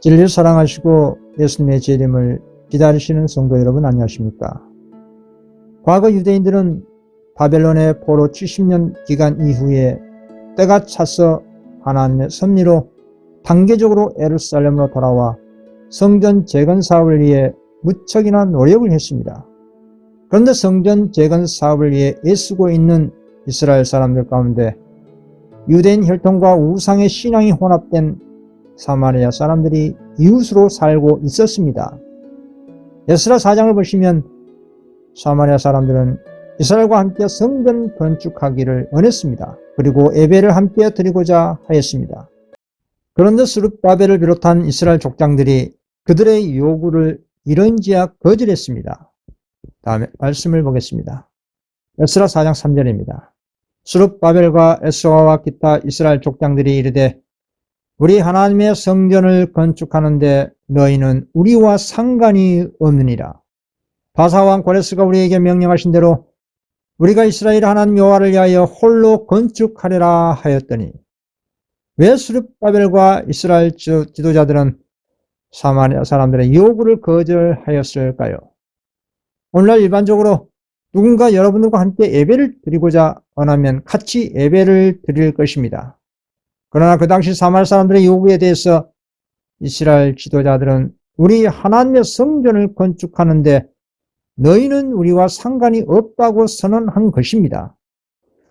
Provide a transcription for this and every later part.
진리를 사랑하시고 예수님의 재림을 기다리시는 성도 여러분 안녕하십니까? 과거 유대인들은 바벨론의 포로 70년 기간 이후에 때가 차서 하나님의 섭리로 단계적으로 에루살렘으로 돌아와 성전 재건 사업을 위해 무척이나 노력을 했습니다. 그런데 성전 재건 사업을 위해 애쓰고 있는 이스라엘 사람들 가운데 유대인 혈통과 우상의 신앙이 혼합된 사마리아 사람들이 이웃으로 살고 있었습니다. 에스라 4장을 보시면 사마리아 사람들은 이스라엘과 함께 성전 건축하기를 원했습니다. 그리고 예배를 함께 드리고자 하였습니다. 그런데 스룹바벨을 비롯한 이스라엘 족장들이 그들의 요구를 이런지야 거절했습니다. 다음에 말씀을 보겠습니다. 에스라 4장 3절입니다. 스룹바벨과 에스와와 기타 이스라엘 족장들이 이르되 우리 하나님의 성전을 건축하는데 너희는 우리와 상관이 없느니라. 바사왕 고레스가 우리에게 명령하신 대로 우리가 이스라엘 하나님 여호와를 위하여 홀로 건축하리라 하였더니 왜 스룹바벨과 이스라엘 지도자들은 사마리아 사람들의 요구를 거절하였을까요? 오늘날 일반적으로 누군가 여러분들과 함께 예배를 드리고자 원하면 같이 예배를 드릴 것입니다. 그러나 그 당시 사마리아 사람들의 요구에 대해서 이스라엘 지도자들은 우리 하나님의 성전을 건축하는데 너희는 우리와 상관이 없다고 선언한 것입니다.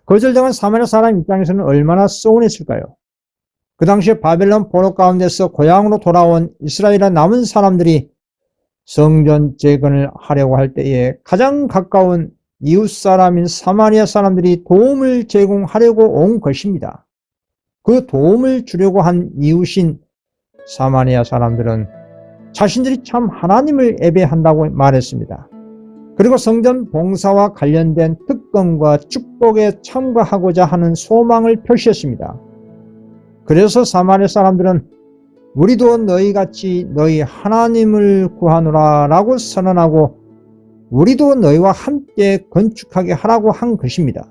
거절당한 사마리아 사람 입장에서는 얼마나 서운했을까요? 그 당시에 바벨론 포로 가운데서 고향으로 돌아온 이스라엘의 남은 사람들이 성전 재건을 하려고 할 때에 가장 가까운 이웃 사람인 사마리아 사람들이 도움을 제공하려고 온 것입니다. 그 도움을 주려고 한 이웃인 사마리아 사람들은 자신들이 참 하나님을 예배한다고 말했습니다. 그리고 성전 봉사와 관련된 특권과 축복에 참가하고자 하는 소망을 표시했습니다. 그래서 사마리아 사람들은 우리도 너희 같이 너희 하나님을 구하노라 라고 선언하고 우리도 너희와 함께 건축하게 하라고 한 것입니다.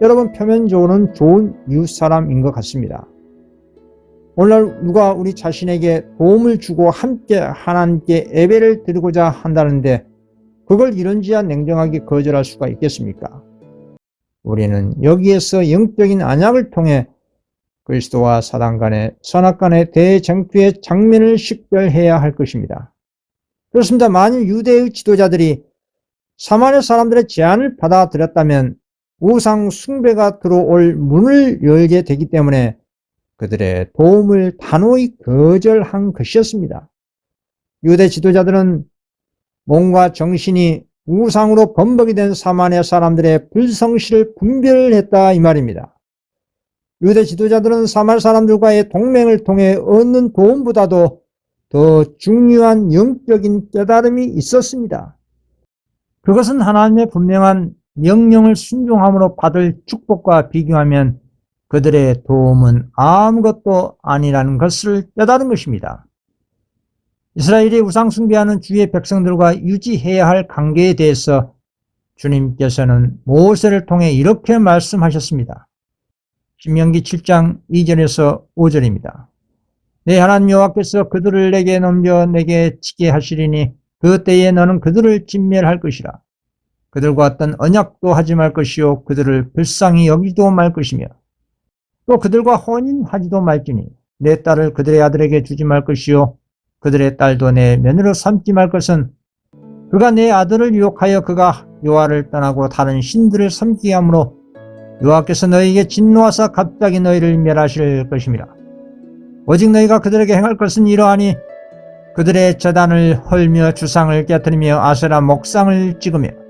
여러분 표면적으로는 좋은 이웃사람인 것 같습니다. 오늘날 누가 우리 자신에게 도움을 주고 함께 하나님께 예배를 드리고자 한다는데 그걸 이런지야 냉정하게 거절할 수가 있겠습니까? 우리는 여기에서 영적인 안약을 통해 그리스도와 사단 간의 선악 간의 대쟁투의 장면을 식별해야 할 것입니다. 그렇습니다. 만일 유대의 지도자들이 사마리아 사람들의 제안을 받아들였다면 우상 숭배가 들어올 문을 열게 되기 때문에 그들의 도움을 단호히 거절한 것이었습니다. 유대 지도자들은 몸과 정신이 우상으로 범벅이 된 사마리아 사람들의 불성실을 분별했다 이 말입니다. 유대 지도자들은 사마리아 사람들과의 동맹을 통해 얻는 도움보다도 더 중요한 영적인 깨달음이 있었습니다. 그것은 하나님의 분명한 명령을 순종함으로 받을 축복과 비교하면 그들의 도움은 아무것도 아니라는 것을 깨달은 것입니다. 이스라엘이 우상 숭배하는 주의 백성들과 유지해야 할 관계에 대해서 주님께서는 모세를 통해 이렇게 말씀하셨습니다. 신명기 7장 2절에서 5절입니다. 내 하나님 여호와께서 그들을 내게 넘겨 내게 치게 하시리니 그 때에 너는 그들을 진멸할 것이라. 그들과 어떤 언약도 하지 말 것이요 그들을 불쌍히 여기도 말 것이며 또 그들과 혼인하지도 말지니 내 딸을 그들의 아들에게 주지 말 것이요 그들의 딸도 내 며느리로 삼지 말 것은 그가 내 아들을 유혹하여 그가 요하를 떠나고 다른 신들을 섬기게 하므로 여호와께서 너희에게 진노하사 갑자기 너희를 멸하실 것입니다. 오직 너희가 그들에게 행할 것은 이러하니 그들의 재단을 헐며 주상을 깨뜨리며 아세라 목상을 찍으며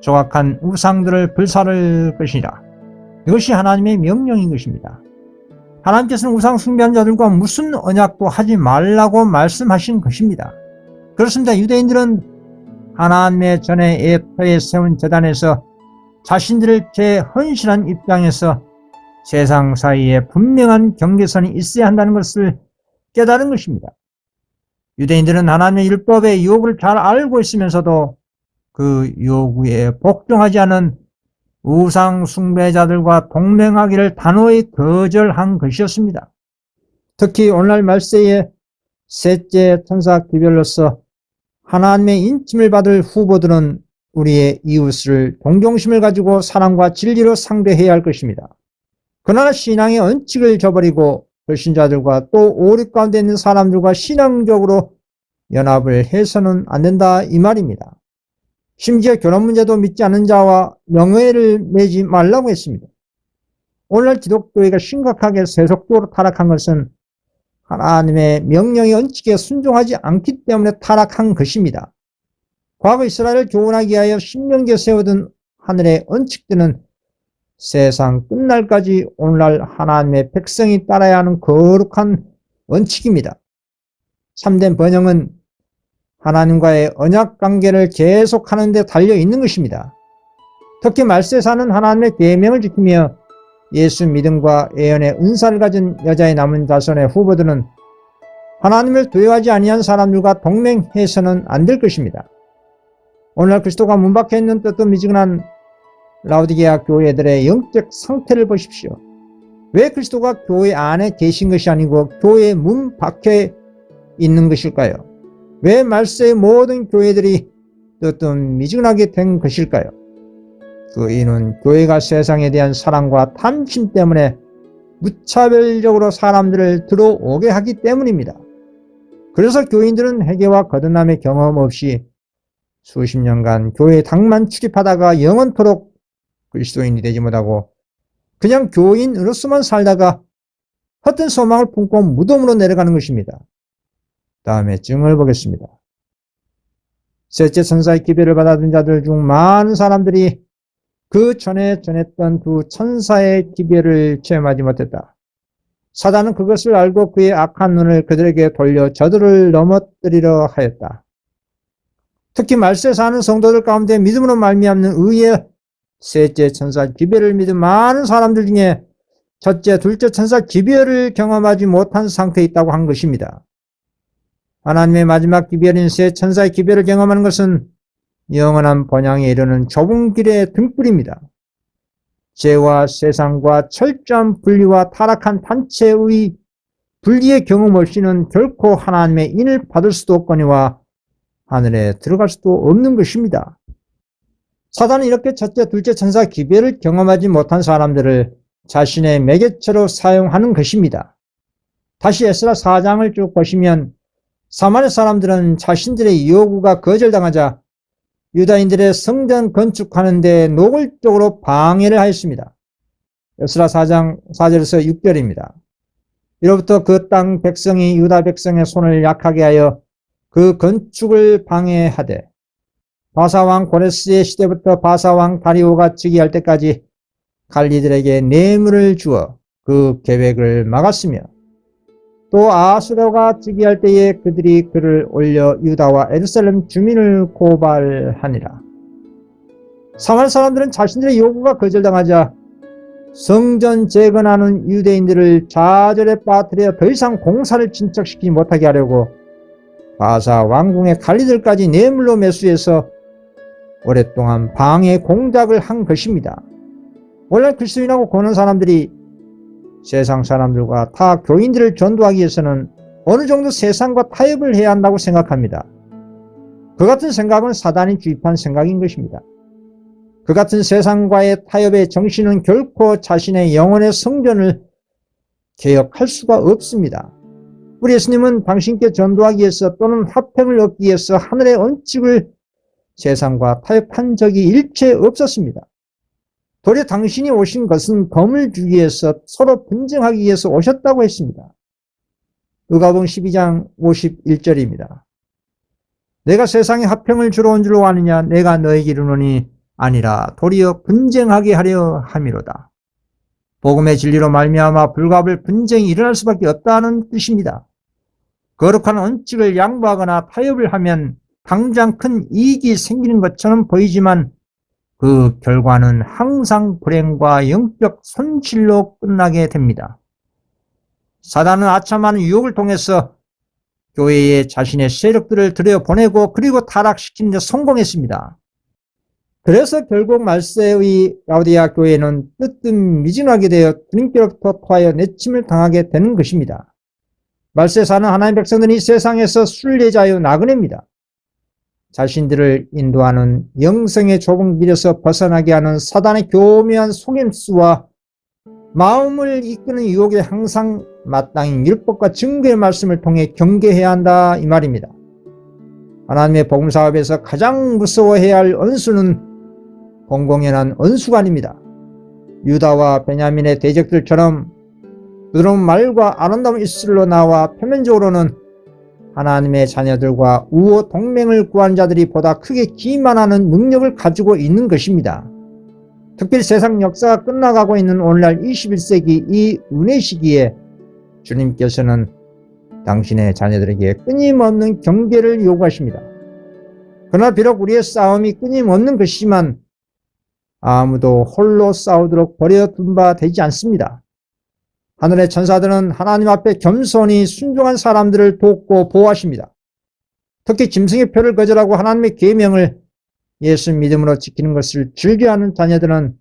조각한 우상들을 불사를 것이라. 이것이 하나님의 명령인 것입니다. 하나님께서는 우상 숭배한 자들과 무슨 언약도 하지 말라고 말씀하신 것입니다. 그렇습니다. 유대인들은 하나님의 전에 에터에 세운 재단에서 자신들을 제 헌신한 입장에서 세상 사이에 분명한 경계선이 있어야 한다는 것을 깨달은 것입니다. 유대인들은 하나님의 율법의 유혹을 잘 알고 있으면서도 그 요구에 복종하지 않은 우상 숭배자들과 동맹하기를 단호히 거절한 것이었습니다. 특히 오늘날 말세에 셋째 천사 기별로서 하나님의 인침을 받을 후보들은 우리의 이웃을 동정심을 가지고 사랑과 진리로 상대해야 할 것입니다. 그러나 신앙의 언칙을 저버리고 불신자들과 또 오류 가운데 있는 사람들과 신앙적으로 연합을 해서는 안 된다 이 말입니다. 심지어 결혼 문제도 믿지 않는 자와 명예를 매지 말라고 했습니다. 오늘날 기독교회가 심각하게 세속적으로 타락한 것은 하나님의 명령의 언칙에 순종하지 않기 때문에 타락한 것입니다. 과거 이스라엘을 교훈하기 위하여 신명기에 세우던 하늘의 언칙들은 세상 끝날까지 오늘날 하나님의 백성이 따라야 하는 거룩한 원칙입니다. 참된 번영은 하나님과의 언약 관계를 계속하는 데 달려 있는 것입니다. 특히 말세 사는 하나님의 계명을 지키며 예수 믿음과 예언의 은사를 가진 여자의 남은 자손의 후보들은 하나님을 두려워하지 아니한 사람들과 동맹해서는 안 될 것입니다. 오늘날 그리스도가 문 밖에 있는 뜨뜻미지근한 라우디게아 교회들의 영적 상태를 보십시오. 왜 그리스도가 교회 안에 계신 것이 아니고 교회 문 밖에 있는 것일까요? 왜 말세의 모든 교회들이 뜨뜻미지근하게 된 것일까요? 그 이유는 교회가 세상에 대한 사랑과 탐심 때문에 무차별적으로 사람들을 들어오게 하기 때문입니다. 그래서 교인들은 회개와 거듭남의 경험 없이 수십 년간 교회 당만 출입하다가 영원토록 그리스도인이 되지 못하고 그냥 교인으로서만 살다가 헛된 소망을 품고 무덤으로 내려가는 것입니다. 다음에 증을 보겠습니다. 셋째 천사의 기별을 받아든 자들 중 많은 사람들이 그 전에 전했던 두 천사의 기별을 체험하지 못했다. 사단은 그것을 알고 그의 악한 눈을 그들에게 돌려 저들을 넘어뜨리려 하였다. 특히 말세 사는 성도들 가운데 믿음으로 말미암는 의의 셋째 천사 기별을 믿은 많은 사람들 중에 첫째, 둘째 천사 기별을 경험하지 못한 상태에 있다고 한 것입니다. 하나님의 마지막 기별인 세 천사의 기별을 경험하는 것은 영원한 번향에 이르는 좁은 길의 등불입니다. 죄와 세상과 철저한 분리와 타락한 단체의 분리의 경험 없이는 결코 하나님의 인을 받을 수도 없거니와 하늘에 들어갈 수도 없는 것입니다. 사단은 이렇게 첫째, 둘째 천사 기별을 경험하지 못한 사람들을 자신의 매개체로 사용하는 것입니다. 다시 에스라 4장을 쭉 보시면 사마리 사람들은 자신들의 요구가 거절당하자 유다인들의 성전 건축하는 데 노골적으로 방해를 하였습니다. 에스라 4장 4절에서 6절입니다. 이로부터 그 땅 백성이 유다 백성의 손을 약하게 하여 그 건축을 방해하되 바사왕 고레스의 시대부터 바사왕 다리오가 즉위할 때까지 갈리들에게 뇌물을 주어 그 계획을 막았으며 또 아수르가 즉위할 때에 그들이 그를 올려 유다와 에르살렘 주민을 고발하니라. 사마리 사람들은 자신들의 요구가 거절당하자 성전 재건하는 유대인들을 좌절에 빠뜨려 더 이상 공사를 진척시키지 못하게 하려고 바사 왕궁의 관리들까지 뇌물로 매수해서 오랫동안 방해 공작을 한 것입니다. 원래 그리스도인하고 고는 사람들이 세상 사람들과 타 교인들을 전도하기 위해서는 어느 정도 세상과 타협을 해야 한다고 생각합니다. 그 같은 생각은 사단이 주입한 생각인 것입니다. 그 같은 세상과의 타협의 정신은 결코 자신의 영혼의 성전을 개혁할 수가 없습니다. 우리 예수님은 당신께 전도하기 위해서 또는 화평을 얻기 위해서 하늘의 원칙을 세상과 타협한 적이 일체 없었습니다. 도리어 당신이 오신 것은 검을 주기 위해서 서로 분쟁하기 위해서 오셨다고 했습니다. 누가복음 12장 51절입니다. 내가 세상에 화평을 주러 온 줄로 아느냐 내가 너에게 이르노니 아니라 도리어 분쟁하게 하려 함이로다. 복음의 진리로 말미암아 불가불 분쟁이 일어날 수밖에 없다는 뜻입니다. 거룩한 원칙을 양보하거나 타협을 하면 당장 큰 이익이 생기는 것처럼 보이지만 그 결과는 항상 불행과 영적 손실로 끝나게 됩니다. 사단은 아참하는 유혹을 통해서 교회에 자신의 세력들을 들여보내고 그리고 타락시키는 데 성공했습니다. 그래서 결국 말세의 라우디아 교회는 뜨뜻 미진하게 되어 주님께로부터 토하여 내침을 당하게 되는 것입니다. 말세 사는 하나님 백성들이 세상에서 순례자여 나그네입니다. 자신들을 인도하는 영성의 좁은 길에서 벗어나게 하는 사단의 교묘한 속임수와 마음을 이끄는 유혹에 항상 마땅히 율법과 증거의 말씀을 통해 경계해야 한다 이 말입니다. 하나님의 복음 사업에서 가장 무서워해야 할 언수는 공공연한 아닙니다. 유다와 베냐민의 대적들처럼 부드러운 말과 아름다운 입술로 나와 표면적으로는 하나님의 자녀들과 우호 동맹을 구한 자들이 보다 크게 기만하는 능력을 가지고 있는 것입니다. 특별히 세상 역사가 끝나가고 있는 오늘날 21세기 이 은혜 시기에 주님께서는 당신의 자녀들에게 끊임없는 경계를 요구하십니다. 그러나 비록 우리의 싸움이 끊임없는 것이지만 아무도 홀로 싸우도록 버려둔 바 되지 않습니다. 하늘의 천사들은 하나님 앞에 겸손히 순종한 사람들을 돕고 보호하십니다. 특히 짐승의 표를 거절하고 하나님의 계명을 예수 믿음으로 지키는 것을 즐겨하는 자녀들은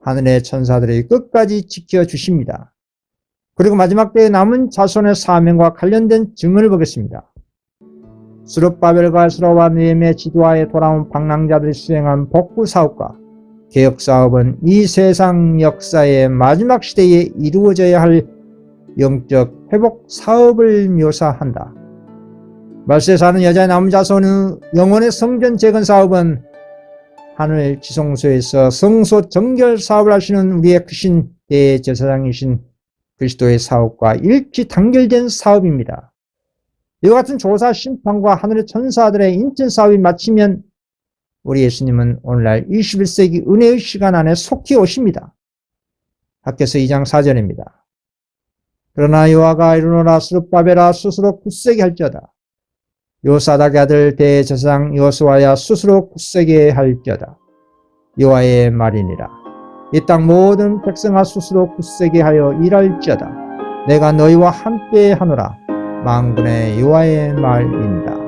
하늘의 천사들이 끝까지 지켜주십니다. 그리고 마지막 때에 남은 자손의 사명과 관련된 증언을 보겠습니다. 수르바벨과 수로와 느엠의 지도하에 돌아온 방랑자들이 수행한 복구 사업과 개혁 사업은 이 세상 역사의 마지막 시대에 이루어져야 할 영적 회복 사업을 묘사한다. 말세 사는 여자의 남은 자손의 영혼의 성전 재건 사업은 하늘 지성소에서 성소 정결 사업을 하시는 우리의 크신 대제사장이신 그리스도의 사업과 일치 단결된 사업입니다. 이와 같은 조사 심판과 하늘의 천사들의 인천 사업이 마치면 우리 예수님은 오늘날 21세기 은혜의 시간 안에 속히 오십니다. 학교서 2장 4절입니다. 그러나 여호와가 이르노라 수르바벨아 스스로 굳세게 할지어다. 요사닥의 아들 대제사장 여호수아야 스스로 굳세게 할지어다. 여호와의 말이니라. 이 땅 모든 백성아 스스로 굳세게 하여 일할지어다. 내가 너희와 함께 하노라. 망군의 여호와의 말입니다.